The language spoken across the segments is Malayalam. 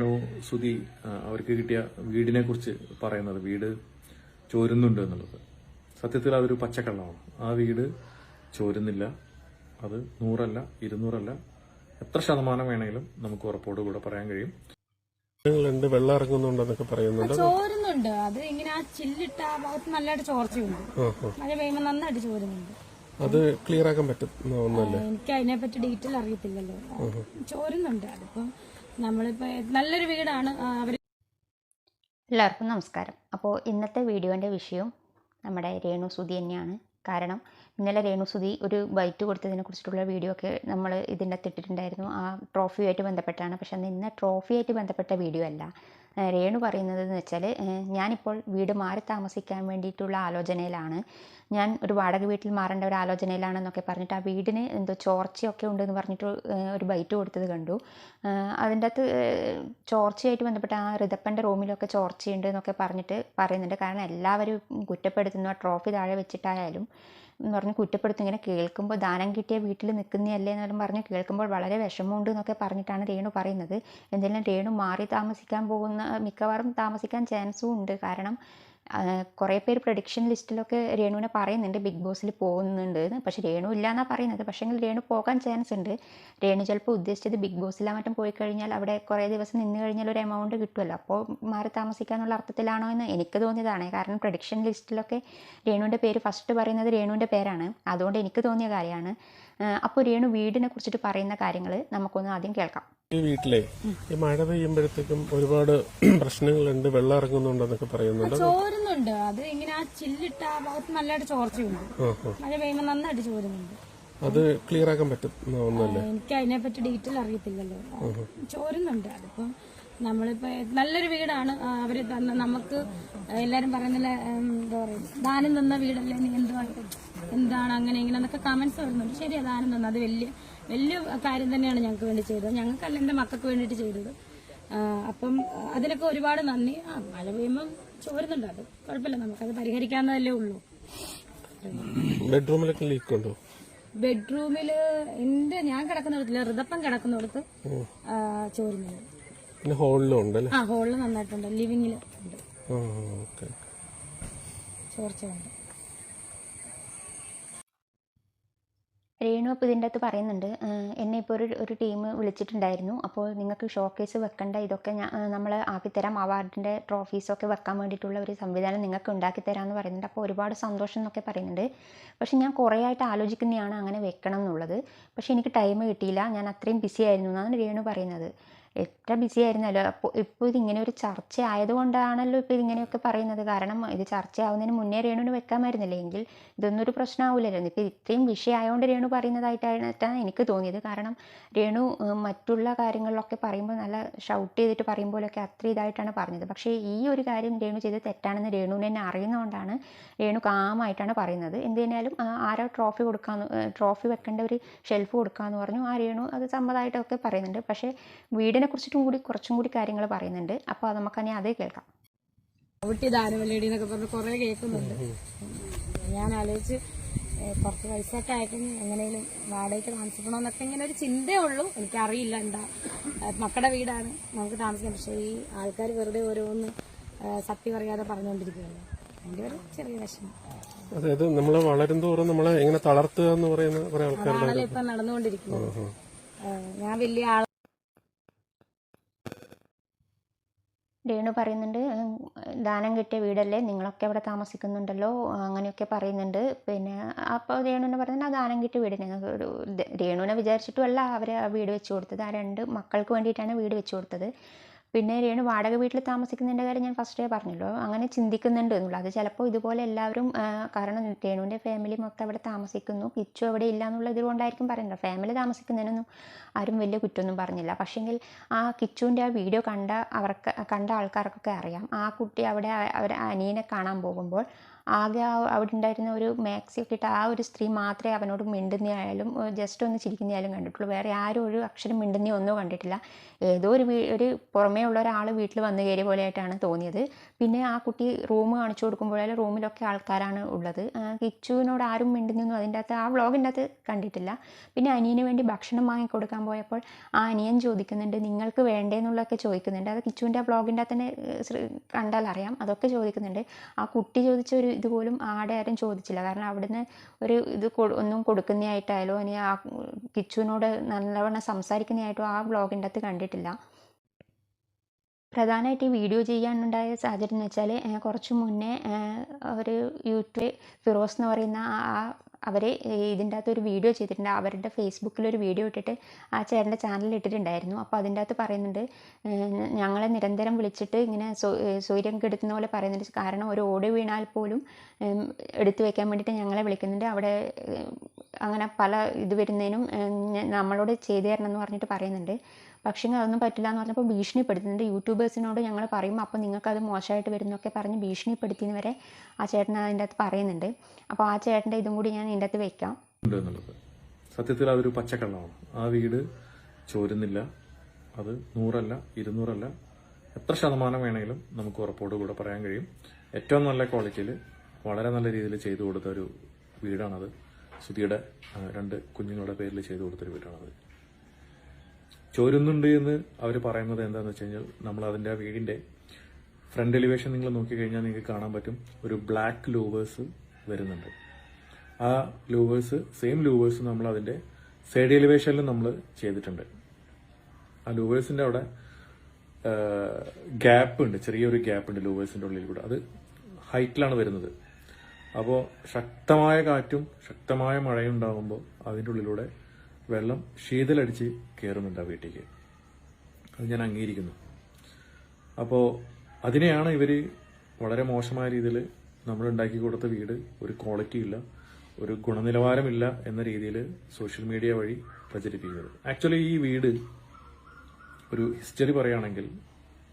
നോ സുധി അവർക്ക് കിട്ടിയ വീടിനെ കുറിച്ച് പറയുന്നത്. വീട് ചോരുന്നുണ്ട് എന്നുള്ളത്. സത്യത്തിൽ അതൊരു പച്ചക്കള്ളമാണ്. ആ വീട് ചോരുന്നില്ല. അത് നൂറല്ല ഇരുന്നൂറല്ല. എത്ര ശതമാനം വേണമെങ്കിലും നമുക്ക് ഉറപ്പോട് കൂടെ പറയാൻ കഴിയും. ഉണ്ട് വെള്ളം ഇറങ്ങുന്നുണ്ടെന്നൊക്കെ പറയുന്നുണ്ട്. ചോരുന്നുണ്ട്. അത് ഇങ്ങനെ ആ ചില്ലിട്ട ആ ഭാഗത്ത് നല്ലതായിട്ട് ചോർച്ചയുണ്ട്. മഴ പെയ്യുമ്പോൾ നന്നായിട്ട് ചോരുന്നുണ്ട്. അത് ക്ലിയർ ആക്കാൻ പറ്റുന്ന ഒന്നല്ലേ? എനിക്ക് അതിനെപ്പറ്റി ഡീറ്റെയിൽ അറിയത്തില്ലല്ലോ. ചോരുന്നുണ്ട്. അതിപ്പം നമ്മളിപ്പോ നല്ലൊരു വീടാണ്. അവർ എല്ലാവർക്കും നമസ്കാരം. അപ്പോൾ ഇന്നത്തെ വീഡിയോന്റെ വിഷയം നമ്മുടെ രേണു സുധി തന്നെയാണ്. കാരണം ഇന്നലെ രേണു സുധി ഒരു ബൈറ്റ് കൊടുത്തതിനെ കുറിച്ചിട്ടുള്ള വീഡിയോ ഒക്കെ നമ്മൾ ഇതിന്റെ ഇട്ടിട്ടുണ്ടായിരുന്നു. ആ ട്രോഫിയുമായിട്ട് ബന്ധപ്പെട്ടാണ്. പക്ഷെ അന്ന് ഇന്ന് ട്രോഫിയായിട്ട് ബന്ധപ്പെട്ട വീഡിയോ അല്ല. രേണു പറയുന്നത് എന്ന് വെച്ചാൽ ഞാനിപ്പോൾ വീട് മാറി താമസിക്കാൻ വേണ്ടിയിട്ടുള്ള ആലോചനയിലാണ്. ഞാൻ ഒരു വാടക വീട്ടിൽ മാറേണ്ട ഒരു ആലോചനയിലാണെന്നൊക്കെ പറഞ്ഞിട്ട് ആ വീടിന് എന്തോ ചോർച്ചയൊക്കെ ഉണ്ടെന്ന് പറഞ്ഞിട്ട് ഒരു ബൈറ്റ് കൊടുത്തത് കണ്ടു. അതിന്റെ അകത്ത് ചോർച്ചയായിട്ട് ബന്ധപ്പെട്ട് ആ ഋതപ്പന്റെ റൂമിലൊക്കെ ചോർച്ചയുണ്ട് എന്നൊക്കെ പറഞ്ഞിട്ട് പറയുന്നുണ്ട്. കാരണം എല്ലാവരും കുറ്റപ്പെടുത്തുന്നു. ആ ട്രോഫി താഴെ വെച്ചിട്ടായാലും. എന്ന് പറഞ്ഞ് കുറ്റപ്പെടുത്തും ഇങ്ങനെ കേൾക്കുമ്പോൾ ദാനം കിട്ടിയ വീട്ടിൽ നിൽക്കുന്നതല്ലേ എന്നെല്ലാം പറഞ്ഞ് കേൾക്കുമ്പോൾ വളരെ വിഷമമുണ്ട് എന്നൊക്കെ പറഞ്ഞിട്ടാണ് രേണു പറയുന്നത്. എന്തായാലും രേണു മാറി താമസിക്കാൻ പോകുന്ന മിക്കവാറും താമസിക്കാൻ ചാൻസും ഉണ്ട്. കാരണം കുറേ പേര് പ്രഡിക്ഷൻ ലിസ്റ്റിലൊക്കെ രേണുവിനെ പറയുന്നുണ്ട്. ബിഗ് ബോസിൽ പോകുന്നുണ്ട്. പക്ഷേ പക്ഷെ രേണു ഇല്ല എന്നാണ് പറയുന്നത് പക്ഷേങ്കിൽ രേണു പോകാൻ ചാൻസ് ഉണ്ട്. രേണു ചിലപ്പോൾ ഉദ്ദേശിച്ചത് ബിഗ് ബോസിലാ മറ്റും പോയി കഴിഞ്ഞാൽ അവിടെ കുറേ ദിവസം നിന്ന് കഴിഞ്ഞാൽ ഒരു എമൗണ്ട് കിട്ടുമല്ലോ. അപ്പോൾ മാറി താമസിക്കാന്നുള്ള അർത്ഥത്തിലാണോ എന്ന് എനിക്ക് തോന്നിയതാണ്. കാരണം പ്രഡിക്ഷൻ ലിസ്റ്റിലൊക്കെ രേണുവിന്റെ പേര് ഫസ്റ്റ് പറയുന്നത് രേണുവിന്റെ പേരാണ്. അതുകൊണ്ട് എനിക്ക് തോന്നിയ കാര്യമാണ്. അപ്പോൾ രേണു വീടിനെ കുറിച്ചിട്ട് പറയുന്ന കാര്യങ്ങൾ നമുക്കൊന്ന് ആദ്യം കേൾക്കാം. ഈ വീട്ടിലെ ഈ മഴ പെയ്യുമ്പോഴത്തേക്കും ഒരുപാട് പ്രശ്നങ്ങളുണ്ട് വെള്ളം ഇറങ്ങുന്നുണ്ടെന്നൊക്കെ പറയുന്നുണ്ട്. ചോരുന്നുണ്ട്. അത് ഇങ്ങനെ ആ ചില്ലിട്ട ആ ഭാഗത്ത് നല്ലതായിട്ട് ചോർച്ചയുണ്ട്. മഴ പെയ്യുമ്പോൾ നന്നായിട്ട് ചോരുന്നുണ്ട്. അത് ക്ലിയർ ആക്കാൻ പറ്റും ഒന്നല്ലേ എനിക്ക് അതിനെപ്പറ്റി ഡീറ്റെയിൽ അറിയത്തില്ലല്ലോ. ചോരുന്നുണ്ട്. അതിപ്പം നമ്മളിപ്പോ നല്ലൊരു വീടാണ്. അവർ തന്ന നമുക്ക് എല്ലാരും പറയുന്നില്ല എന്താ പറയുക ദാനം തന്ന വീടല്ലേ? നീ എന്തുവാ എന്താണ് അങ്ങനെ ഇങ്ങനെ എന്നൊക്കെ കമന്റ്സ് വരുന്നുണ്ട്. ശരിയാ ദാനം തന്ന. അത് വലിയ വലിയ കാര്യം തന്നെയാണ് ഞങ്ങൾക്ക് വേണ്ടി ചെയ്തത്. ഞങ്ങൾക്കല്ല എന്റെ മക്കൾക്ക് വേണ്ടിയിട്ട് ചെയ്തത്. അപ്പം അതിനൊക്കെ ഒരുപാട് നന്ദി. ആ മഴ പെയ്യുമ്പോൾ ചോരുന്നുണ്ട്. അത് കുഴപ്പമില്ല. നമുക്കത് പരിഹരിക്കാവുന്നതല്ലേ ഉള്ളൂ. ബെഡ്റൂമിലൊക്കെ ലീക്ക് ഉണ്ടോ? ബെഡ്റൂമിൽ എന്റെ ഞാൻ കിടക്കുന്നിടത്തില്ല ഋതപ്പം കിടക്കുന്നിടത്ത് ചോരുന്നത്. പിന്നെ ഹോളിലും ഉണ്ടല്ലേ? ആ ഹോളിൽ നന്നായിട്ടുണ്ട് ലിവിങ്ങിൽ ഉണ്ട്. ചോർച്ചയുണ്ട്. രേണു അപ്പോൾ ഇതിന്റെ അകത്ത് പറയുന്നുണ്ട് എന്നെ ഇപ്പോൾ ഒരു ഒരു ടീം വിളിച്ചിട്ടുണ്ടായിരുന്നു. അപ്പോൾ നിങ്ങൾക്ക് ഷോക്കേസ് വെക്കേണ്ട ഇതൊക്കെ ഞാൻ നമ്മൾ ആക്കിത്തരാം. അവാർഡിന്റെ ട്രോഫീസൊക്കെ വെക്കാൻ വേണ്ടിയിട്ടുള്ള ഒരു സംവിധാനം നിങ്ങൾക്ക് ഉണ്ടാക്കി തരാമെന്ന് പറയുന്നുണ്ട്. അപ്പോൾ ഒരുപാട് സന്തോഷം എന്നൊക്കെ പറയുന്നുണ്ട്. പക്ഷേ ഞാൻ കുറേ ആയിട്ട് ആലോചിക്കുന്നതാണ് അങ്ങനെ വെക്കണം എന്നുള്ളത്. പക്ഷേ എനിക്ക് ടൈം കിട്ടിയില്ല. ഞാൻ അത്രയും ബിസി ആയിരുന്നു എന്നാണ് രേണു പറയുന്നത്. എത്ര ബിസി ആയിരുന്നല്ലോ. അപ്പോൾ ഇപ്പോൾ ഇതിങ്ങനെ ഒരു ചർച്ച ആയതുകൊണ്ടാണല്ലോ ഇപ്പോൾ ഇതിങ്ങനെയൊക്കെ പറയുന്നത്. കാരണം ഇത് ചർച്ചയാവുന്നതിന് മുന്നേ രേണുവിന് വെക്കാമായിരുന്നില്ലേ? എങ്കിൽ ഇതൊന്നും ഒരു പ്രശ്നമാവില്ലല്ലോ ഇപ്പോൾ ഇത്രയും വിഷയമായതുകൊണ്ട് രേണു പറയുന്നതായിട്ടാണ് എനിക്ക് തോന്നിയത്. കാരണം രേണു മറ്റുള്ള കാര്യങ്ങളിലൊക്കെ പറയുമ്പോൾ നല്ല ഷൗട്ട് ചെയ്തിട്ട് പറയുമ്പോഴൊക്കെ അത്ര ഇതായിട്ടാണ് പറഞ്ഞത്. പക്ഷേ ഈ ഒരു കാര്യം രേണു ചെയ്ത് തെറ്റാണെന്ന് രേണുവിന് തന്നെ അറിയുന്നതുകൊണ്ടാണ് രേണു കാമായിട്ടാണ് പറയുന്നത്. എന്ത് കഴിഞ്ഞാലും ആരോ ട്രോഫി കൊടുക്കാന്ന് ട്രോഫി വെക്കേണ്ട ഒരു ഷെൽഫ് കൊടുക്കാന്ന് പറഞ്ഞു ആ രേണു അത് സമ്മതമായിട്ടൊക്കെ പറയുന്നുണ്ട്. പക്ഷേ വീടിനെ കുറിച്ചിട്ടും കൂടി കുറച്ചും കൂടി കാര്യങ്ങൾ പറയുന്നുണ്ട്. അപ്പോൾ നമുക്ക് നമുക്കനി അതേ കേൾക്കാം. ഔട്ടി ദാനവല്ലേടി എന്നൊക്കെ പറഞ്ഞ് കുറെ കേൾക്കുന്നുണ്ട്. ഞാൻ ആലോചിച്ച് കുറച്ച് പൈസ ഒക്കെ ആയിട്ടും എങ്ങനെയും വാടകയ്ക്ക് താമസിക്കണമെന്നൊക്കെ ഇങ്ങനെ ഒരു ചിന്തയേ ഉള്ളൂ. എനിക്കറിയില്ല എന്താ. മക്കളുടെ വീടാണ് നമുക്ക് താമസിക്കാം പക്ഷേ ഈ ആൾക്കാർ വെറുതെ ഓരോന്ന് സത്യം അറിയാതെ പറഞ്ഞുകൊണ്ടിരിക്കുകയല്ലോ എന്റെ ഒരു ചെറിയ വിഷമം. അതായത് നമ്മൾ വളരും തോറും നമ്മളെ എങ്ങനെ തളർത്തുക എന്ന് പറയുന്ന കുറെ ഇപ്പൊ നടന്നുകൊണ്ടിരിക്കുന്നത്. ഞാൻ വലിയ ആൾ രേണു പറയുന്നുണ്ട് ദാനം കിട്ടിയ വീടല്ലേ? നിങ്ങളൊക്കെ അവിടെ താമസിക്കുന്നുണ്ടല്ലോ? അങ്ങനെയൊക്കെ പറയുന്നുണ്ട്. പിന്നെ അപ്പോൾ രേണുവിനെ പറയുന്നത് ആ ദാനം കിട്ടിയ വീട് ഞങ്ങൾക്ക് ഒരു രേണുവിനെ വിചാരിച്ചിട്ടുമല്ല അവർ ആ വീട് വെച്ച് കൊടുത്തത്. ആ രണ്ട് മക്കൾക്ക് വേണ്ടിയിട്ടാണ് വീട് വെച്ച് കൊടുത്തത്. പിന്നെ രേണു വാടക വീട്ടിൽ താമസിക്കുന്നതിന്റെ കാര്യം ഞാൻ ഫസ്റ്റേ പറഞ്ഞല്ലോ. അങ്ങനെ ചിന്തിക്കുന്നുണ്ട് എന്നുള്ളത് അത് ചിലപ്പോൾ ഇതുപോലെ എല്ലാവരും കാരണം രേണുവിന്റെ ഫാമിലി മൊത്തം അവിടെ താമസിക്കുന്നു. കിച്ചു അവിടെ ഇല്ല എന്നുള്ള ഇതുകൊണ്ടായിരിക്കും പറയുന്നത്. ഫാമിലി താമസിക്കുന്നതിനൊന്നും ആരും വലിയ കുറ്റമൊന്നും പറഞ്ഞില്ല. പക്ഷേങ്കിൽ ആ കിച്ചുവിന്റെ ആ വീഡിയോ കണ്ട അവർക്ക് കണ്ട ആൾക്കാർക്കൊക്കെ അറിയാം. ആ കുട്ടി അവിടെ അവർ അനിയനെ കാണാൻ പോകുമ്പോൾ ആകെ ആ അവിടെ ഉണ്ടായിരുന്ന ഒരു മാക്സി ഒക്കെ ഇട്ട് ആ ഒരു സ്ത്രീ മാത്രമേ അവനോട് മിണ്ടുന്നയായാലും ജസ്റ്റ് ഒന്ന് ചിരിക്കുന്നയാലും കണ്ടിട്ടുള്ളൂ. വേറെ ആരും ഒരു അക്ഷരം മിണ്ടുന്ന ഒന്നും കണ്ടിട്ടില്ല. ഏതോ ഒരു ഒരു പുറമേ ഉള്ള ഒരാൾ വീട്ടിൽ വന്നു കയറിയ പോലെയായിട്ടാണ് തോന്നിയത്. പിന്നെ ആ കുട്ടി റൂം കാണിച്ചു കൊടുക്കുമ്പോഴായാലും റൂമിലൊക്കെ ആൾക്കാരാണ് ഉള്ളത്. കിച്ചുവിനോട് ആരും മിണ്ടുന്നൊന്നും അതിന്റെ അകത്ത് ആ വ്ളോഗിന്റെ അകത്ത് കണ്ടിട്ടില്ല. പിന്നെ അനിയന് വേണ്ടി ഭക്ഷണം വാങ്ങി കൊടുക്കാൻ പോയപ്പോൾ ആ അനിയൻ ചോദിക്കുന്നുണ്ട് നിങ്ങൾക്ക് വേണ്ടേന്നുള്ളതൊക്കെ ചോദിക്കുന്നുണ്ട്. അത് കിച്ചുവിന്റെ ആ വ്ളോഗിന്റെ അകത്ത് തന്നെ കണ്ടാൽ അറിയാം. അതൊക്കെ ചോദിക്കുന്നുണ്ട്. ആ കുട്ടി ചോദിച്ച ഒരു ഇതുപോലും ആടെ ആരും ചോദിച്ചില്ല. കാരണം അവിടുന്ന് ഒരു ഇത് ഒന്നും കൊടുക്കുന്നതായിട്ടായാലോ ഇനി ആ കിച്ചുവിനോട് നല്ലവണ്ണം സംസാരിക്കുന്നതായിട്ടോ ആ വ്ളോഗിന്റെ അകത്ത് കണ്ടിട്ടില്ല. പ്രധാനമായിട്ട് ഈ വീഡിയോ ചെയ്യാനുണ്ടായ സാഹചര്യം എന്ന് വെച്ചാൽ കുറച്ച് മുന്നേ ഒരു യൂട്യൂബ് ഫിറോസ് എന്ന് പറയുന്ന ആ അവർ ഇതിന്റെ അകത്ത് ഒരു വീഡിയോ ചെയ്തിട്ടുണ്ട്. അവരുടെ ഫേസ്ബുക്കിൽ ഒരു വീഡിയോ ഇട്ടിട്ട് ആ ചേട്ടന്റെ ചാനലിൽ ഇട്ടിട്ടുണ്ടായിരുന്നു. അപ്പോൾ അതിന്റെ അകത്ത് പറയുന്നുണ്ട് ഞങ്ങളെ നിരന്തരം വിളിച്ചിട്ട് ഇങ്ങനെ സൂര്യൻ കെടുത്തുന്ന പോലെ പറയുന്നുണ്ട്. കാരണം ഒരു ഓടി വീണാൽ പോലും എടുത്തു വെക്കാൻ വേണ്ടിയിട്ട് ഞങ്ങളെ വിളിക്കുന്നുണ്ട്. അവിടെ അങ്ങനെ പല ഇത് വരുന്നതിനും നമ്മളോട് ചെയ്തു തരണം എന്ന് പറഞ്ഞിട്ട് പറയുന്നുണ്ട്. പക്ഷേ അതൊന്നും പറ്റില്ല എന്ന് പറഞ്ഞപ്പോൾ ഭീഷണിപ്പെടുത്തുന്നുണ്ട് യൂട്യൂബേഴ്സിനോട് ഞങ്ങൾ പറയും അപ്പോൾ നിങ്ങൾക്കത് മോശമായിട്ട് വരുന്നൊക്കെ പറഞ്ഞ് ഭീഷണിപ്പെടുത്തിയെന്ന് വരെ ആ ചേട്ടൻ അതിന്റെ അകത്ത് പറയുന്നുണ്ട്. അപ്പോൾ ആ ചേട്ടന്റെ ഇതും കൂടി ഞാൻ ഇതിന്റെ അകത്ത് വെക്കാം. സത്യത്തിൽ അതൊരു പച്ചക്കള്ളമാണ്. ആ വീട് ചോരുന്നില്ല. അത് നൂറല്ല ഇരുന്നൂറല്ല. എത്ര ശതമാനം വേണമെങ്കിലും നമുക്ക് ഉറപ്പോടുകൂടെ പറയാൻ കഴിയും. ഏറ്റവും നല്ല ക്വാളിറ്റിയിൽ വളരെ നല്ല രീതിയിൽ ചെയ്തു കൊടുത്ത ഒരു വീടാണത്. സുധിയുടെ രണ്ട് കുഞ്ഞുങ്ങളുടെ പേരിൽ ചെയ്തു കൊടുത്തൊരു വീടാണത്. ചോരുന്നുണ്ട് എന്ന് അവർ പറയുന്നത് എന്താണെന്ന് വെച്ച് കഴിഞ്ഞാൽ നമ്മൾ അതിന്റെ വീടിന്റെ ഫ്രണ്ട് എലിവേഷൻ നിങ്ങൾ നോക്കിക്കഴിഞ്ഞാൽ നിങ്ങൾക്ക് കാണാൻ പറ്റും ഒരു ബ്ലാക്ക് ലൂവേഴ്സ് വരുന്നുണ്ട്. ആ ലൂവേഴ്സ് സെയിം ലൂവേഴ്സ് നമ്മൾ അതിന്റെ സൈഡ് എലിവേഷനിൽ നമ്മൾ ചെയ്തിട്ടുണ്ട്. ആ ലൂവേഴ്സിന്റെ അവിടെ ഗ്യാപ്പ് ഉണ്ട് ചെറിയൊരു ഗ്യാപ്പ് ഉണ്ട് ലൂവേഴ്സിന്റെ ഉള്ളിൽ കൂടെ. അത് ഹൈറ്റിലാണ് വരുന്നത്. അപ്പോൾ ശക്തമായ കാറ്റും ശക്തമായ മഴയും ഉണ്ടാകുമ്പോൾ അതിന്റെ ഉള്ളിലൂടെ വെള്ളം ശീതലടിച്ച് കയറുന്നുണ്ട് ആ വീട്ടിലേക്ക്. അത് ഞാൻ അംഗീകരിക്കുന്നു. അപ്പോൾ അതിനെയാണ് ഇവർ വളരെ മോശമായ രീതിയിൽ നമ്മൾ ഉണ്ടാക്കി കൊടുത്ത വീട് ഒരു ക്വാളിറ്റി ഇല്ല ഒരു ഗുണനിലവാരമില്ല എന്ന രീതിയിൽ സോഷ്യൽ മീഡിയ വഴി പ്രചരിപ്പിക്കുന്നത്. ആക്ച്വലി ഈ വീട് ഒരു ഹിസ്റ്ററി പറയുകയാണെങ്കിൽ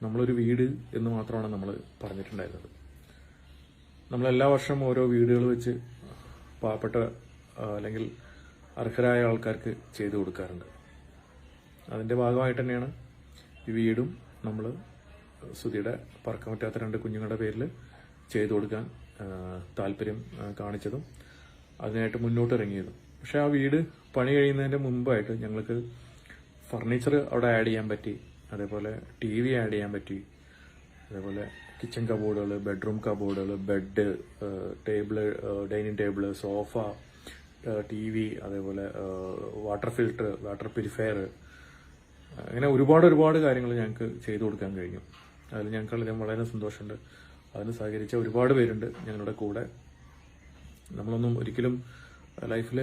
നമ്മളൊരു വീട് എന്ന് മാത്രമാണ് നമ്മൾ പറഞ്ഞിട്ടുണ്ടായിരുന്നത്. നമ്മൾ എല്ലാ വർഷവും ഓരോ വീടുകൾ വെച്ച് പാവപ്പെട്ട അല്ലെങ്കിൽ അർഹരായ ആൾക്കാർക്ക് ചെയ്തു കൊടുക്കാറുണ്ട്. അതിന്റെ ഭാഗമായിട്ട് തന്നെയാണ് ഈ വീടും നമ്മൾ സുധിയുടെ പറക്കാൻ പറ്റാത്ത രണ്ട് കുഞ്ഞുങ്ങളുടെ പേരിൽ ചെയ്തു കൊടുക്കാൻ താല്പര്യം കാണിച്ചതും അതിനായിട്ട് മുന്നോട്ട് ഇറങ്ങിയതും പക്ഷെ ആ വീട് പണി കഴിയുന്നതിന്റെ മുമ്പായിട്ട് ഞങ്ങൾക്ക് ഫർണിച്ചർ അവിടെ ആഡ് ചെയ്യാൻ പറ്റി അതേപോലെ ടി വി ആഡ് ചെയ്യാൻ പറ്റി അതേപോലെ കിച്ചൺ കബോർഡുകൾ bedroom കബോർഡുകൾ bed table dining table sofa T V അതേപോലെ വാട്ടർ ഫിൽട്ടർ വാട്ടർ പ്യൂരിഫയർ അങ്ങനെ ഒരുപാട് ഒരുപാട് കാര്യങ്ങൾ ഞങ്ങൾക്ക് ചെയ്തു കൊടുക്കാൻ കഴിഞ്ഞു. അതിൽ ഞങ്ങൾക്ക് വളരെ സന്തോഷമുണ്ട്. അതിന് സഹകരിച്ച ഒരുപാട് പേരുണ്ട് ഞങ്ങളുടെ കൂടെ. നമ്മളൊന്നും ഒരിക്കലും ലൈഫിൽ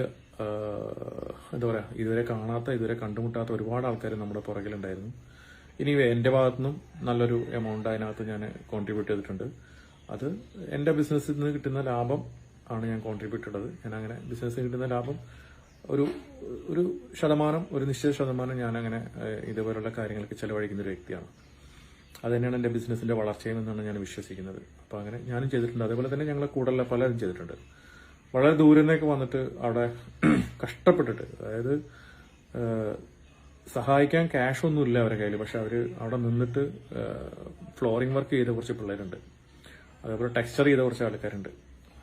എന്താ പറയുക ഇതുവരെ കാണാത്ത ഇതുവരെ കണ്ടുമുട്ടാത്ത ഒരുപാട് ആൾക്കാർ നമ്മുടെ പുറകിലുണ്ടായിരുന്നു. ഇനി എന്റെ ഭാഗത്തുനിന്നും നല്ലൊരു എമൗണ്ട് അതിനകത്ത് ഞാൻ കോൺട്രിബ്യൂട്ട് ചെയ്തിട്ടുണ്ട്. അത് എന്റെ ബിസിനസ്സിൽ നിന്ന് കിട്ടുന്ന ലാഭം ആണ് ഞാൻ കോൺട്രിബ്യൂട്ട് ചെയ്തത് ഞാൻ അങ്ങനെ ബിസിനസ്സിൽ കിട്ടുന്ന ലാഭം ഒരു ഒരു ശതമാനം ഒരു നിശ്ചിത ശതമാനം ഞാൻ അങ്ങനെ ഇതുപോലുള്ള കാര്യങ്ങൾക്ക് ചെലവഴിക്കുന്ന ഒരു വ്യക്തിയാണ്. അത് തന്നെയാണ് എന്റെ ബിസിനസ്സിന്റെ വളർച്ചയും എന്നാണ് ഞാൻ വിശ്വസിക്കുന്നത്. അപ്പോൾ അങ്ങനെ ഞാനും ചെയ്തിട്ടുണ്ട്. അതേപോലെ തന്നെ ഞങ്ങളെ കൂടുതലുള്ള പലരും ചെയ്തിട്ടുണ്ട്. വളരെ ദൂരെ നിന്നൊക്കെ വന്നിട്ട് അവിടെ കഷ്ടപ്പെട്ടിട്ട് അതായത് സഹായിക്കാൻ ക്യാഷ് ഒന്നും ഇല്ല അവരുടെ കയ്യിൽ പക്ഷെ അവർ അവിടെ നിന്നിട്ട് ഫ്ലോറിംഗ് വർക്ക് ചെയ്ത കുറച്ച് പിള്ളേരുണ്ട്. അതേപോലെ ടെക്സ്ചർ ചെയ്ത കുറച്ച് ആൾക്കാരുണ്ട്.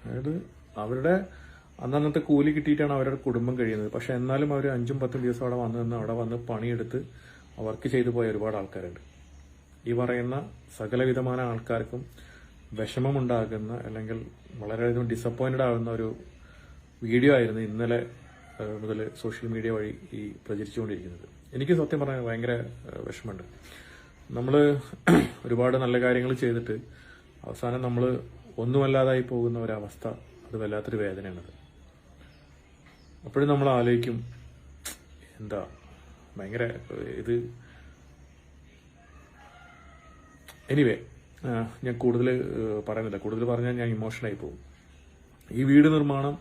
അതായത് അവരുടെ അന്നന്നത്തെ കൂലി കിട്ടിയിട്ടാണ് അവരുടെ കുടുംബം കഴിയുന്നത്. പക്ഷെ എന്നാലും അവർ അഞ്ചും പത്തും ദിവസം അവിടെ വന്നു നിന്ന് അവിടെ വന്ന് പണിയെടുത്ത് വർക്ക് ചെയ്തു പോയ ഒരുപാട് ആൾക്കാരുണ്ട്. ഈ പറയുന്ന സകലവിധമായ ആൾക്കാർക്കും വിഷമമുണ്ടാകുന്ന അല്ലെങ്കിൽ വളരെയധികം ഡിസപ്പോയിന്റഡ് ആകുന്ന ഒരു വീഡിയോ ആയിരുന്നു ഇന്നലെ മുതൽ സോഷ്യൽ മീഡിയ വഴി ഈ പ്രചരിച്ചുകൊണ്ടിരിക്കുന്നത്. എനിക്ക് സത്യം പറഞ്ഞാൽ ഭയങ്കര വിഷമമുണ്ട്. നമ്മൾ ഒരുപാട് നല്ല കാര്യങ്ങൾ ചെയ്തിട്ട് അവസാനം നമ്മൾ ഒന്നുമല്ലാതായി പോകുന്ന ഒരവസ്ഥ അത് വല്ലാത്തൊരു വേദനയാണത്. അപ്പോഴും നമ്മൾ ആലോചിക്കും എന്താ ഭയങ്കര ഇത് എനിവേ ഞാൻ കൂടുതൽ പറയുന്നില്ല. കൂടുതൽ പറഞ്ഞാൽ ഞാൻ ഇമോഷണലായി പോകും. ഈ വീട് നിർമ്മാണം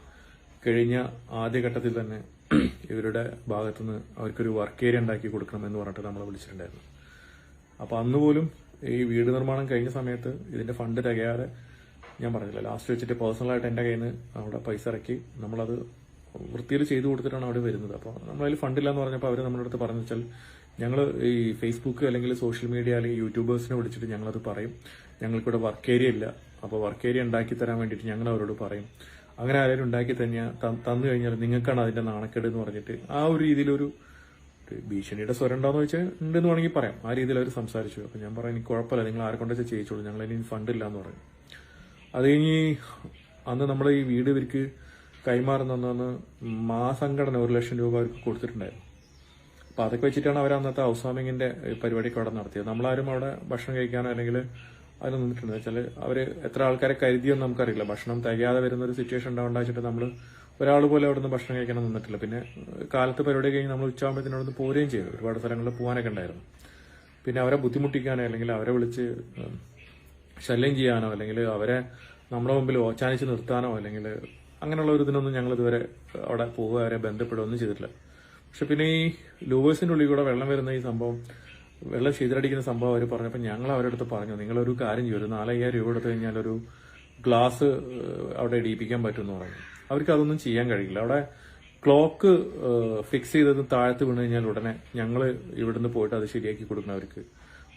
കഴിഞ്ഞ ആദ്യഘട്ടത്തിൽ തന്നെ ഇവരുടെ ഭാഗത്തുനിന്ന് അവർക്കൊരു വർക്ക് ഏരിയ ഉണ്ടാക്കി കൊടുക്കണമെന്ന് പറഞ്ഞിട്ട് നമ്മളെ വിളിച്ചിട്ടുണ്ടായിരുന്നു. അപ്പോൾ അന്ന് പോലും ഈ വീട് നിർമ്മാണം കഴിഞ്ഞ സമയത്ത് ഇതിന്റെ ഫണ്ട് തികയാതെ ഞാൻ പറഞ്ഞില്ല ലാസ്റ്റ് വെച്ചിട്ട് പേഴ്സണലായിട്ട് എന്റെ കയ്യിൽ നിന്ന് അവിടെ പൈസ ഇറക്കി നമ്മളത് വൃത്തിയിൽ ചെയ്തു കൊടുത്തിട്ടാണ് അവിടെ വരുന്നത്. അപ്പോൾ നമ്മളതിൽ ഫണ്ടില്ല എന്ന് പറഞ്ഞപ്പോൾ അവർ നമ്മുടെ അടുത്ത് പറഞ്ഞു വെച്ചാൽ ഞങ്ങൾ ഈ ഫേസ്ബുക്ക് അല്ലെങ്കിൽ സോഷ്യൽ മീഡിയ അല്ലെങ്കിൽ യൂട്യൂബേഴ്സിനെ വിളിച്ചിട്ട് ഞങ്ങളത് പറയും. ഞങ്ങൾക്കിവിടെ വർക്ക് ഏരിയ ഇല്ല. അപ്പോൾ വർക്ക് ഏരിയ ഉണ്ടാക്കി തരാൻ വേണ്ടിയിട്ട് ഞങ്ങൾ അവരോട് പറയും. അങ്ങനെ ആരെങ്കിലും ഉണ്ടാക്കി തന്നെ തന്നു കഴിഞ്ഞാൽ നിങ്ങൾക്കാണ് അതിന്റെ നാണക്കേട് എന്ന് പറഞ്ഞിട്ട് ആ ഒരു രീതിയിലൊരു ഭീഷണിയുടെ സ്വരം ഉണ്ടോന്ന് വെച്ചാൽ ഉണ്ടെന്ന് വേണമെങ്കിൽ പറയാം. ആ രീതിയിൽ അവർ സംസാരിച്ചു. അപ്പം ഞാൻ പറയാം എനിക്ക് കുഴപ്പമില്ല. നിങ്ങൾ ആരെ കൊണ്ടുവച്ച് ചെയ്യിച്ചോളൂ. ഞങ്ങൾ ഇനി ഫണ്ട് ഇല്ല എന്ന് പറഞ്ഞു. അത് കഴിഞ്ഞ് അന്ന് നമ്മൾ ഈ വീട് ഇവർക്ക് കൈമാറുന്ന മാസംഘടന ഒരു ലക്ഷം രൂപ അവർക്ക് കൊടുത്തിട്ടുണ്ടായിരുന്നു. അപ്പം അതൊക്കെ വെച്ചിട്ടാണ് അവർ അന്നത്തെ ഹൗസ് വാമിങ്ങിന്റെ പരിപാടിയൊക്കെ അവിടെ നടത്തിയത്. നമ്മളാരും അവിടെ ഭക്ഷണം കഴിക്കാനോ അല്ലെങ്കിൽ അതിൽ നിന്നിട്ടുണ്ട് വെച്ചാൽ അവർ എത്ര ആൾക്കാരെ കരുതിയെന്ന് നമുക്കറിയില്ല. ഭക്ഷണം തികയാതെ വരുന്ന ഒരു സിറ്റുവേഷൻ ഉണ്ടാവണ്ടാച്ചിട്ട് നമ്മൾ ഒരാൾ പോലും അവിടെ നിന്ന് ഭക്ഷണം കഴിക്കാൻ നിന്നിട്ടില്ല. പിന്നെ കാലത്ത് പരിപാടി കഴിഞ്ഞ് നമ്മൾ ഉച്ചയാകുമ്പോഴത്തേനും അവിടെ നിന്ന് പോരുകയും ചെയ്തു. ഒരുപാട് സ്ഥലങ്ങളിൽ പോകാനൊക്കെ ഉണ്ടായിരുന്നു. പിന്നെ അവരെ ബുദ്ധിമുട്ടിക്കാനോ അല്ലെങ്കിൽ അവരെ വിളിച്ച് ശല്യം ചെയ്യാനോ അല്ലെങ്കിൽ അവരെ നമ്മുടെ മുമ്പിൽ ഓച്ചാനിച്ച് നിർത്താനോ അല്ലെങ്കിൽ അങ്ങനെയുള്ള ഒരു ഇതിനൊന്നും ഞങ്ങൾ ഇതുവരെ അവിടെ പോവുക അവരെ ബന്ധപ്പെടുകയൊന്നും ചെയ്തിട്ടില്ല. പക്ഷെ പിന്നെ ഈ ലൂവേഴ്സിന്റെ ഉള്ളിൽ കൂടെ വെള്ളം വരുന്ന ഈ സംഭവം വെള്ളം ശീതലടിക്കുന്ന സംഭവം അവർ പറഞ്ഞപ്പോൾ ഞങ്ങൾ അവരുടെ അടുത്ത് പറഞ്ഞു നിങ്ങളൊരു കാര്യം ചെയ്യും ഒരു നാലയ്യായിരം രൂപ എടുത്തു കഴിഞ്ഞാൽ ഒരു ഗ്ലാസ് അവിടെ ഇടിയിപ്പിക്കാൻ പറ്റുമെന്ന് പറഞ്ഞു. അവർക്ക് അതൊന്നും ചെയ്യാൻ കഴിയില്ല. അവിടെ ക്ലോക്ക് ഫിക്സ് ചെയ്തത് താഴത്ത് വീണ് കഴിഞ്ഞാൽ ഉടനെ ഞങ്ങൾ ഇവിടുന്ന് പോയിട്ട് അത് ശരിയാക്കി കൊടുക്കണം അവർക്ക്.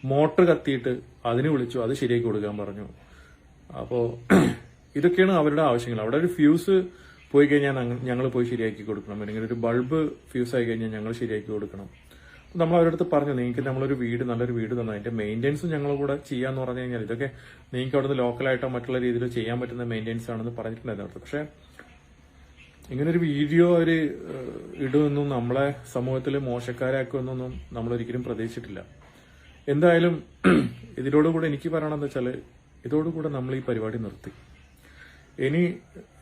മോട്ടർ കത്തിയിട്ട് അതിന് വിളിച്ചു അത് ശരിയാക്കി കൊടുക്കാൻ പറഞ്ഞു. അപ്പോ ഇതൊക്കെയാണ് അവരുടെ ആവശ്യങ്ങൾ. അവിടെ ഒരു ഫ്യൂസ് പോയി കഴിഞ്ഞാൽ ഞങ്ങൾ പോയി ശരിയാക്കി കൊടുക്കണം. അല്ലെങ്കിൽ ഒരു ബൾബ് ഫ്യൂസ് ആയി കഴിഞ്ഞാൽ ഞങ്ങൾ ശരിയാക്കി കൊടുക്കണം. നമ്മൾ അവരുടെ അടുത്ത് പറഞ്ഞു നിങ്ങൾക്ക് നമ്മളൊരു വീട് നല്ലൊരു വീട് തന്നു. അതിന്റെ മെയിന്റെനൻസ് ഞങ്ങൾ കൂടെ ചെയ്യാന്ന് പറഞ്ഞു കഴിഞ്ഞാൽ ഇതൊക്കെ നിങ്ങൾക്ക് അവിടുന്ന് ലോക്കലായിട്ടോ മറ്റുള്ള രീതിയിൽ ചെയ്യാൻ പറ്റുന്ന മെയിന്റെനൻസ് ആണെന്ന് പറഞ്ഞിട്ടുണ്ടായിരുന്നു പക്ഷേ ഇങ്ങനെ ഒരു വീഡിയോ ഏഹ്, ഇടുമെന്നും നമ്മളെ സമൂഹത്തിൽ മോശക്കാരാക്കുമെന്നൊന്നും നമ്മൾ ഒരിക്കലും പ്രതീക്ഷിച്ചിട്ടില്ല. എന്തായാലും ഇതിനോടുകൂടെ എനിക്ക് പറയണമെന്ന് വെച്ചാൽ ഇതോടുകൂടെ നമ്മൾ ഈ പരിപാടി നിർത്തി. ഇനി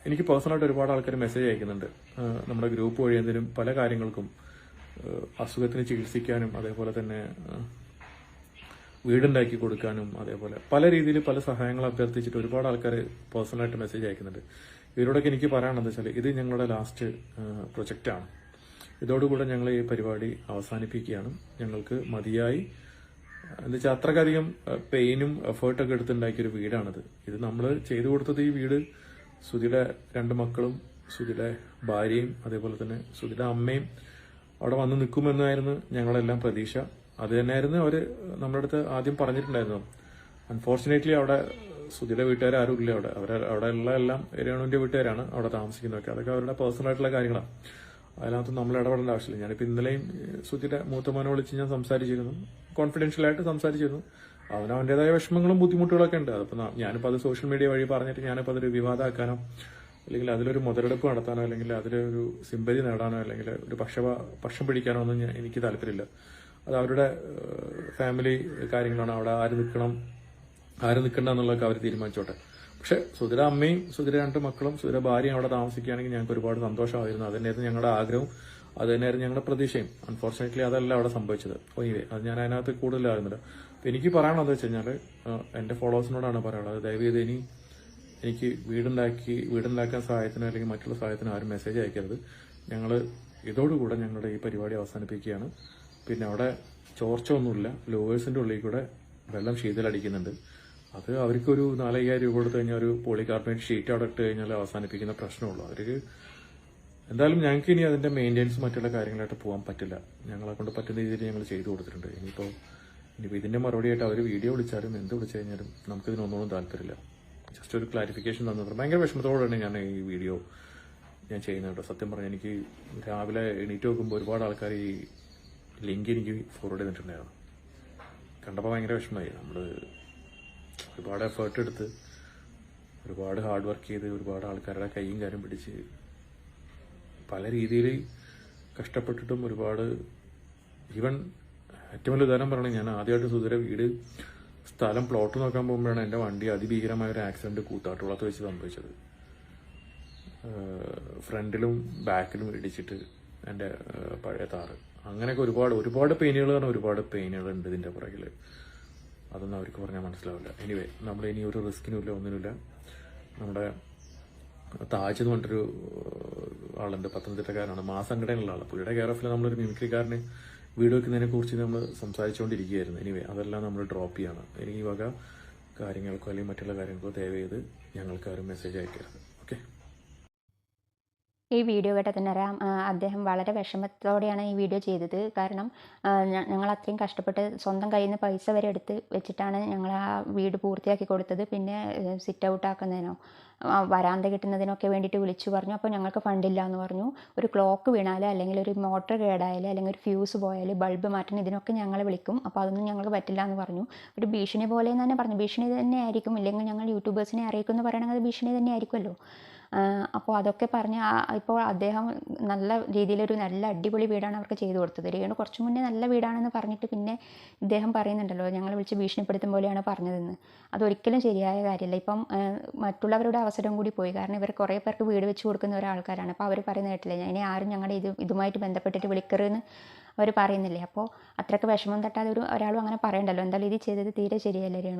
എനിക്ക് പേഴ്സണലായിട്ട് ഒരുപാട് ആൾക്കാർ മെസ്സേജ് അയക്കുന്നുണ്ട്. നമ്മുടെ ഗ്രൂപ്പ് വഴി എന്തെങ്കിലും പല കാര്യങ്ങൾക്കും അസുഖത്തിന് ചികിത്സിക്കാനും അതേപോലെ തന്നെ വീടുണ്ടാക്കി കൊടുക്കാനും അതേപോലെ പല രീതിയിൽ പല സഹായങ്ങൾ അഭ്യർത്ഥിച്ചിട്ട് ഒരുപാട് ആൾക്കാർ പേഴ്സണലായിട്ട് മെസ്സേജ് അയക്കുന്നുണ്ട്. ഇവരോടൊക്കെ എനിക്ക് പറയാനുള്ളത് വെച്ചാൽ ഇത് ഞങ്ങളുടെ ലാസ്റ്റ് പ്രൊജക്റ്റാണ് ഇതോടുകൂടെ ഞങ്ങൾ ഈ പരിപാടി അവസാനിപ്പിക്കുകയാണ്. ഞങ്ങൾക്ക് മതിയായി. എന്ന് വെച്ചാൽ അത്രക്കധികം പെയിനും എഫേർട്ടൊക്കെ എടുത്തുണ്ടാക്കിയ ഒരു വീടാണിത്. ഇത് നമ്മൾ ചെയ്തു കൊടുത്തത് ഈ വീട് സുധിയുടെ രണ്ട് മക്കളും സുധിയുടെ ഭാര്യയും അതേപോലെ തന്നെ സുധിയുടെ അമ്മയും അവിടെ വന്ന് നിൽക്കുമെന്നായിരുന്നു ഞങ്ങളെല്ലാം പ്രതീക്ഷ. അത് തന്നെയായിരുന്നു അവർ നമ്മുടെ അടുത്ത് ആദ്യം പറഞ്ഞിട്ടുണ്ടായിരുന്നു അൺഫോർച്ചുനേറ്റ്ലി അവിടെ സുധിയുടെ വീട്ടുകാർ ആരും ഇല്ല അവിടെ. അവർ അവിടെ ഉള്ള എല്ലാം രേണുവിന്റെ വീട്ടുകാരാണ് അവിടെ താമസിക്കുന്നതൊക്കെ. അതൊക്കെ അവരുടെ പേഴ്സണൽ ആയിട്ടുള്ള കാര്യങ്ങളാണ് അതിനകത്ത് നമ്മൾ ഇടപെടേണ്ട ആവശ്യമില്ല. ഞാനിപ്പോൾ ഇന്നലെയും സുജിയുടെ മൂത്തമോനെ വിളിച്ച് ഞാൻ സംസാരിച്ചിരുന്നു. കോൺഫിഡൻഷ്യൽ ആയിട്ട് സംസാരിച്ചിരുന്നു. അവന് അവന്റെതായ വിഷമങ്ങളും ബുദ്ധിമുട്ടുകളൊക്കെ ഉണ്ട്. അതിപ്പോൾ ഞാനിപ്പോൾ അത് സോഷ്യൽ മീഡിയ വഴി പറഞ്ഞിട്ട് ഞാനിപ്പോൾ അതൊരു വിവാദമാക്കാനോ അല്ലെങ്കിൽ അതിലൊരു മുതലെടുപ്പ് നടത്താനോ അല്ലെങ്കിൽ അതിലൊരു സിമ്പതി നേടാനോ അല്ലെങ്കിൽ ഒരു പക്ഷ പക്ഷം പിടിക്കാനോ ഒന്നും ഞാൻ- എനിക്ക് താല്പര്യമില്ല. അത് അവരുടെ ഫാമിലി കാര്യങ്ങളാണ്. അവിടെ ആര് നിൽക്കണം ആര് നിൽക്കണ്ട എന്നുള്ളതൊക്കെ അവർ തീരുമാനിച്ചോട്ടെ. പക്ഷെ സുധിര അമ്മയും സുധിര രണ്ട് മക്കളും സുധിര ഭാര്യയും അവിടെ താമസിക്കുകയാണെങ്കിൽ ഞങ്ങൾക്ക് ഒരുപാട് സന്തോഷമായിരുന്നു. അത് തന്നെയായിരുന്നു ഞങ്ങളുടെ ആഗ്രഹവും. അത് തന്നെയായിരുന്നു ഞങ്ങളുടെ പ്രതീക്ഷയും. അൺഫോർച്ചുനേറ്റ്ലി അതല്ല അവിടെ സംഭവിച്ചത്. ഒയ്യേ അത് ഞാൻ അതിനകത്ത് കൂടുതലായിരുന്നില്ല. എനിക്ക് പറയാനുള്ളത് വെച്ച് കഴിഞ്ഞാൽ എന്റെ ഫോളോവേഴ്സിനോടാണ് പറയാനുള്ളത്. ദയവ് ചെയ്ത് ഇനി എനിക്ക് വീടുണ്ടാക്കി വീടുണ്ടാക്കാൻ സഹായത്തിനോ അല്ലെങ്കിൽ മറ്റുള്ള സഹായത്തിനോ ആരും മെസ്സേജ് അയക്കരുത്. ഞങ്ങൾ ഇതോടുകൂടെ ഞങ്ങളുടെ ഈ പരിപാടി അവസാനിപ്പിക്കുകയാണ്. പിന്നെ അവിടെ ചോർച്ച ഒന്നുമില്ല ലോവേഴ്സിന്റെ ഉള്ളിൽ കൂടെ വെള്ളം ശീതലടിക്കുന്നുണ്ട്. അത് അവർക്കൊരു നാലയ്യായിരം രൂപ കൊടുത്തു കഴിഞ്ഞാൽ ഒരു പോളികാർബണേറ്റ് ഷീറ്റ് അവിടെ ഇട്ട് കഴിഞ്ഞാൽ അവസാനിപ്പിക്കുന്ന പ്രശ്നമുള്ളൂ. അവർക്ക് എന്തായാലും ഞങ്ങൾക്ക് ഇനി അതിന്റെ മെയിന്റെനൻസ് മറ്റുള്ള കാര്യങ്ങളായിട്ട് പോകാൻ പറ്റില്ല. ഞങ്ങളെ കൊണ്ട് പറ്റുന്ന രീതിയിൽ ഞങ്ങൾ ചെയ്തു കൊടുത്തിട്ടുണ്ട്. ഇനിയിപ്പോൾ ഇനിയിപ്പോൾ ഇതിന്റെ മറുപടിയായിട്ട് അവർ വീഡിയോ വിളിച്ചാലും എന്ത് വിളിച്ചു കഴിഞ്ഞാലും നമുക്ക് ഇതിനൊന്നും താല്പര്യമില്ല. ജസ്റ്റ് ഒരു ക്ലാരിഫിക്കേഷൻ തന്നത് ഭയങ്കര വിഷമത്തോടെയാണ് ഞാൻ ഈ വീഡിയോ ഞാൻ ചെയ്യുന്നത് കേട്ടോ. സത്യം പറഞ്ഞാൽ എനിക്ക് രാവിലെ എണീറ്റ് നോക്കുമ്പോൾ ഒരുപാട് ആൾക്കാർ ഈ ലിങ്ക് എനിക്ക് ഫോർവേഡ് ചെയ്തിട്ടുണ്ടായിരുന്നു. കണ്ടപ്പോൾ ഭയങ്കര വിഷമമായി. നമ്മൾ ഒരുപാട് എഫേർട്ട് എടുത്ത് ഒരുപാട് ഹാർഡ് വർക്ക് ചെയ്ത് ഒരുപാട് ആൾക്കാരുടെ കൈയും കാര്യം പിടിച്ച് പല രീതിയിൽ കഷ്ടപ്പെട്ടിട്ടും ഒരുപാട് ഈവൻ ഏറ്റവും വലിയ ഉദാഹരണം പറയണേ ഞാൻ ആദ്യമായിട്ട് സുധീര വീട് സ്ഥലം പ്ലോട്ട് നോക്കാൻ പോകുമ്പോഴാണ് എന്റെ വണ്ടി അതിഭീകരമായ ഒരു ആക്സിഡന്റ് കൂത്താട്ടുള്ളത് വെച്ച് സംഭവിച്ചത്. ഫ്രണ്ടിലും ബാക്കിലും ഇടിച്ചിട്ട് എന്റെ പഴയ താറ് അങ്ങനെയൊക്കെ ഒരുപാട് ഒരുപാട് പെയിനുകൾ പറഞ്ഞാൽ ഒരുപാട് പെയിനുകൾ ഉണ്ട് ഇതിന്റെ പുറകിൽ അതൊന്നും അവർക്ക് പറഞ്ഞാൽ മനസ്സിലാവില്ല. എനിവേ നമ്മൾ ഇനി ഒരു റിസ്കിനുമില്ല ഒന്നിനുമില്ല നമ്മുടെ താജ് എന്ന് പറഞ്ഞിട്ടൊരു ഏഹ്, ആളുണ്ട് പത്തനംതിട്ടക്കാരനാണ്. മാസംഘടനയുള്ള ആൾ പുള്ളിയുടെ കെയർ ഓഫിൽ നമ്മളൊരു മിമിക്രിക്കാരന് വീട് വെക്കുന്നതിനെ കുറിച്ച് നമ്മൾ സംസാരിച്ചുകൊണ്ടിരിക്കുകയായിരുന്നു. എനിവേ അതെല്ലാം നമ്മൾ ഡ്രോപ്പ് ചെയ്യാണ്. ഇനി ഈ വക കാര്യങ്ങൾക്കോ അല്ലെങ്കിൽ മറ്റുള്ള കാര്യങ്ങൾക്കോ ദയവ് ചെയ്ത് ഞങ്ങൾക്കാരും മെസ്സേജ് അയക്കരുത്. ഈ വീഡിയോ ആ, അദ്ദേഹം വളരെ വിഷമത്തോടെയാണ് ഈ വീഡിയോ ചെയ്തത്. കാരണം ഞങ്ങൾ അത്രയും കഷ്ടപ്പെട്ട് സ്വന്തം കയ്യിൽ നിന്ന് പൈസ വരെ എടുത്ത് വെച്ചിട്ടാണ് ഞങ്ങൾ ആ വീട് പൂർത്തിയാക്കി കൊടുത്തത്. പിന്നെ സിറ്റ് ഔട്ട് ആക്കുന്നതിനോ വരാന്ത കിട്ടുന്നതിനൊക്കെ വേണ്ടിയിട്ട് വിളിച്ചു പറഞ്ഞു. അപ്പോൾ ഞങ്ങൾക്ക് ഫണ്ടില്ല എന്ന് പറഞ്ഞു. ഒരു ക്ലോക്ക് വീണാൽ അല്ലെങ്കിൽ ഒരു മോട്ടർ കേടായാൽ അല്ലെങ്കിൽ ഒരു ഫ്യൂസ് പോയാൽ ബൾബ് മാറ്റണം ഇതിനൊക്കെ ഞങ്ങളെ വിളിക്കും. അപ്പോൾ അതൊന്നും ഞങ്ങൾക്ക് പറ്റില്ല എന്ന് പറഞ്ഞു. ഒരു ഭീഷണി പോലെ തന്നെ പറഞ്ഞു. ഭീഷണി തന്നെ ആയിരിക്കും. ഇല്ലെങ്കിൽ ഞങ്ങൾ യൂട്യൂബേഴ്സിനെ അറിയിക്കുമെന്ന് പറയണമെങ്കിൽ ഭീഷണി തന്നെ ആയിരിക്കുമല്ലോ. അപ്പോൾ അതൊക്കെ പറഞ്ഞ് ഇപ്പോൾ അദ്ദേഹം നല്ല രീതിയിലൊരു നല്ല അടിപൊളി വീടാണ് അവർക്ക് ചെയ്തു കൊടുത്തത്. രേണു കുറച്ച് മുന്നേ നല്ല വീടാണെന്ന് പറഞ്ഞിട്ട് പിന്നെ ഇദ്ദേഹം പറയുന്നുണ്ടല്ലോ ഞങ്ങൾ വിളിച്ച് ഭീഷണിപ്പെടുത്തും പോലെയാണ് പറഞ്ഞതെന്ന്. അതൊരിക്കലും ശരിയായ കാര്യമല്ല ഇപ്പം മറ്റുള്ളവരുടെ അവസരം കൂടി പോയി. കാരണം ഇവർ കുറേ പേർക്ക് വീട് വെച്ച് കൊടുക്കുന്ന ഒരാൾക്കാരാണ്. അപ്പോൾ അവർ പറയുന്ന കേട്ടില്ല ഇനി ആരും ഞങ്ങളുടെ ഇത് ഇതുമായിട്ട് ബന്ധപ്പെട്ടിട്ട് വിളിക്കരുതെന്ന് അവർ പറയുന്നില്ലേ? അപ്പോൾ അത്രയ്ക്ക് വിഷമം തട്ടാതെ ഒരു ഒരാളും അങ്ങനെ പറയണ്ടല്ലോ. എന്തായാലും ഇത് ചെയ്തത് തീരെ ശരിയല്ല രേണു.